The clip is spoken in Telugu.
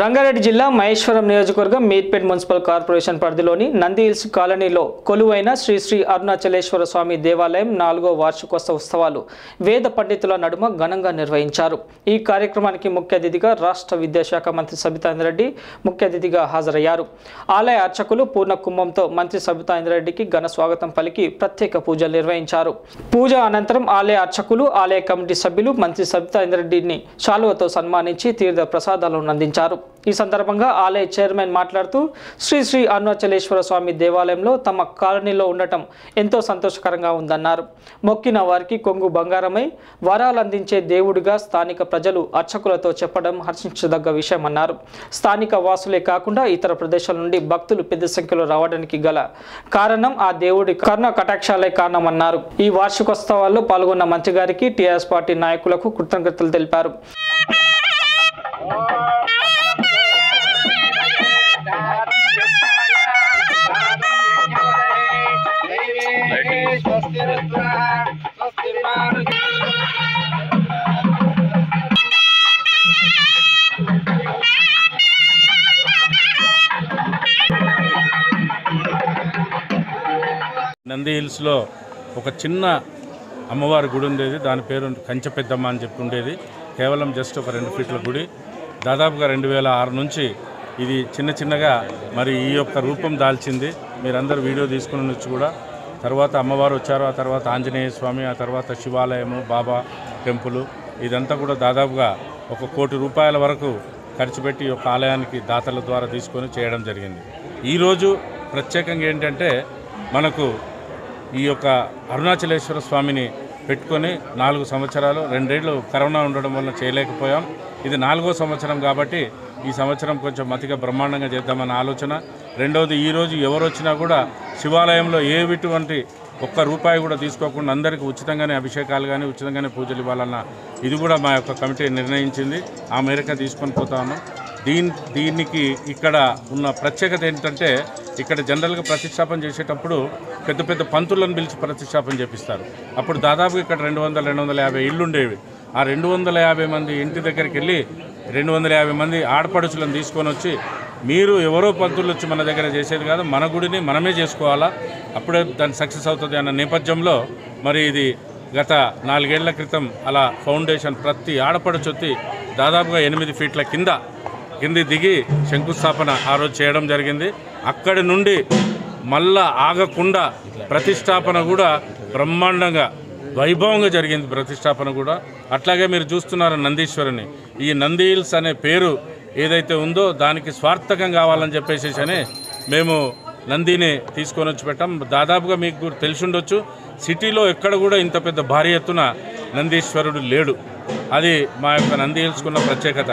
రంగారెడ్డి జిల్లా మహేశ్వరం నియోజకవర్గం మీర్పేట్ మున్సిపల్ కార్పొరేషన్ పరిధిలోని నంది హిల్స్ కాలనీలో కొలువైన శ్రీ శ్రీ అరుణాచలేశ్వర స్వామి దేవాలయం నాలుగో వార్షికోత్సవ ఉత్సవాలు వేద పండితుల నడుమ ఘనంగా నిర్వహించారు. ఈ కార్యక్రమానికి ముఖ్య అతిథిగా రాష్ట్ర విద్యాశాఖ మంత్రి సబితాంద్రెడ్డి ముఖ్య అతిథిగా హాజరయ్యారు. ఆలయ అర్చకులు పూర్ణ కుంభంతో మంత్రి సబితాంద్రెడ్డికి ఘన స్వాగతం పలికి ప్రత్యేక పూజలు నిర్వహించారు. పూజ అనంతరం ఆలయ అర్చకులు ఆలయ కమిటీ సభ్యులు మంత్రి సబితాంద్రెడ్డిని శాలువతో సన్మానించి తీర్థ ప్రసాదాలను అందించారు. ఈ సందర్భంగా ఆలయ చైర్మన్ మాట్లాడుతూ శ్రీ శ్రీ అరుణాచలేశ్వర స్వామి దేవాలయంలో తమ కాలనీలో ఉండటం ఎంతో సంతోషకరంగా ఉందన్నారు. మొక్కిన వారికి కొంగు బంగారమై వరాలందించే దేవుడిగా స్థానిక ప్రజలు అర్చకులతో చెప్పడం హర్షించదగ్గ విషయం అన్నారు. స్థానిక వాసులే కాకుండా ఇతర ప్రదేశాల నుండి భక్తులు పెద్ద సంఖ్యలో రావడానికి గల కారణం ఆ దేవుడి కర్ణ కటాక్షాలే కారణమన్నారు. ఈ వార్షికోత్సవాల్లో పాల్గొన్న మంత్రి గారికి టీఆర్ఎస్ పార్టీ నాయకులకు కృతజ్ఞతలు తెలిపారు. నంది హిల్స్లో ఒక చిన్న అమ్మవారి గుడి ఉండేది. దాని పేరు కంచె పెద్దమ్మ అని చెప్పి ఉండేది. కేవలం జస్ట్ ఒక రెండు ఫీట్ల గుడి. దాదాపుగా రెండు వేల ఆరు నుంచి ఇది చిన్న చిన్నగా మరి ఈ యొక్క రూపం దాల్చింది. మీరందరూ వీడియో తీసుకుని నుంచి కూడా. తర్వాత అమ్మవారు వచ్చారు. ఆ తర్వాత ఆంజనేయ స్వామి ఆ తర్వాత శివాలయము బాబా టెంపుల్. ఇదంతా కూడా దాదాపుగా ఒక కోటి రూపాయల వరకు ఖర్చు పెట్టి ఈ యొక్క ఆలయానికి దాతల ద్వారా తీసుకొని చేయడం జరిగింది. ఈరోజు ప్రత్యేకంగా ఏంటంటే మనకు ఈ యొక్క అరుణాచలేశ్వర స్వామిని పెట్టుకొని నాలుగు సంవత్సరాలు రెండేళ్ళు కరోనా ఉండడం వల్ల చేయలేకపోయాం. ఇది నాలుగో సంవత్సరం కాబట్టి ఈ సంవత్సరం కొంచెం మతిగా బ్రహ్మాండంగా చేద్దామన్న ఆలోచన. రెండవది ఈరోజు ఎవరు వచ్చినా కూడా శివాలయంలో ఏ ఇటువంటి ఒక్క రూపాయి కూడా తీసుకోకుండా అందరికీ ఉచితంగానే అభిషేకాలు కానీ ఉచితంగానే పూజలు ఇవ్వాలన్న ఇది కూడా మా యొక్క కమిటీ నిర్ణయించింది. ఆ మేరకు తీసుకొని పోతాను దీని దీనికి ఇక్కడ ఉన్న ప్రత్యేకత ఏంటంటే ఇక్కడ జనరల్గా ప్రతిష్టాపన చేసేటప్పుడు పెద్ద పెద్ద పంతులను పిలిచి ప్రతిష్టాపన చేపిస్తారు. అప్పుడు దాదాపు ఇక్కడ రెండు వందల రెండు వందల యాభై ఇళ్ళు ఉండేవి ఆ రెండు వందల యాభై మంది ఇంటి దగ్గరికి వెళ్ళి రెండు వందల యాభై మంది ఆడపడుచులను తీసుకొని వచ్చి మీరు ఎవరో పంతులు వచ్చి మన దగ్గర చేసేది కాదు మన గుడిని మనమే చేసుకోవాలా? అప్పుడే దాన్ని సక్సెస్ అవుతుంది అన్న నేపథ్యంలో మరి ఇది గత నాలుగేళ్ళ క్రితం అలా ఫౌండేషన్ ప్రతి ఆడపడుచొత్తి దాదాపుగా ఎనిమిది ఫీట్ల కింద కింది దిగి శంకుస్థాపన ఆ రోజు చేయడం జరిగింది. అక్కడి నుండి మళ్ళా ఆగకుండా ప్రతిష్టాపన కూడా బ్రహ్మాండంగా వైభవంగా జరిగింది ప్రతిష్టాపన కూడా. అట్లాగే మీరు చూస్తున్నారు నందీశ్వరుని. ఈ నంది హిల్స్ అనే పేరు ఏదైతే ఉందో దానికి స్వార్థకం కావాలని చెప్పేసి అని మేము నందిని తీసుకొని వచ్చి పెట్టాం. దాదాపుగా మీకు తెలిసి ఉండొచ్చు సిటీలో ఎక్కడ కూడా ఇంత పెద్ద భారీ ఎత్తున నందీశ్వరుడు లేడు. అది మా యొక్క నంది హిల్స్కున్న ప్రత్యేకత.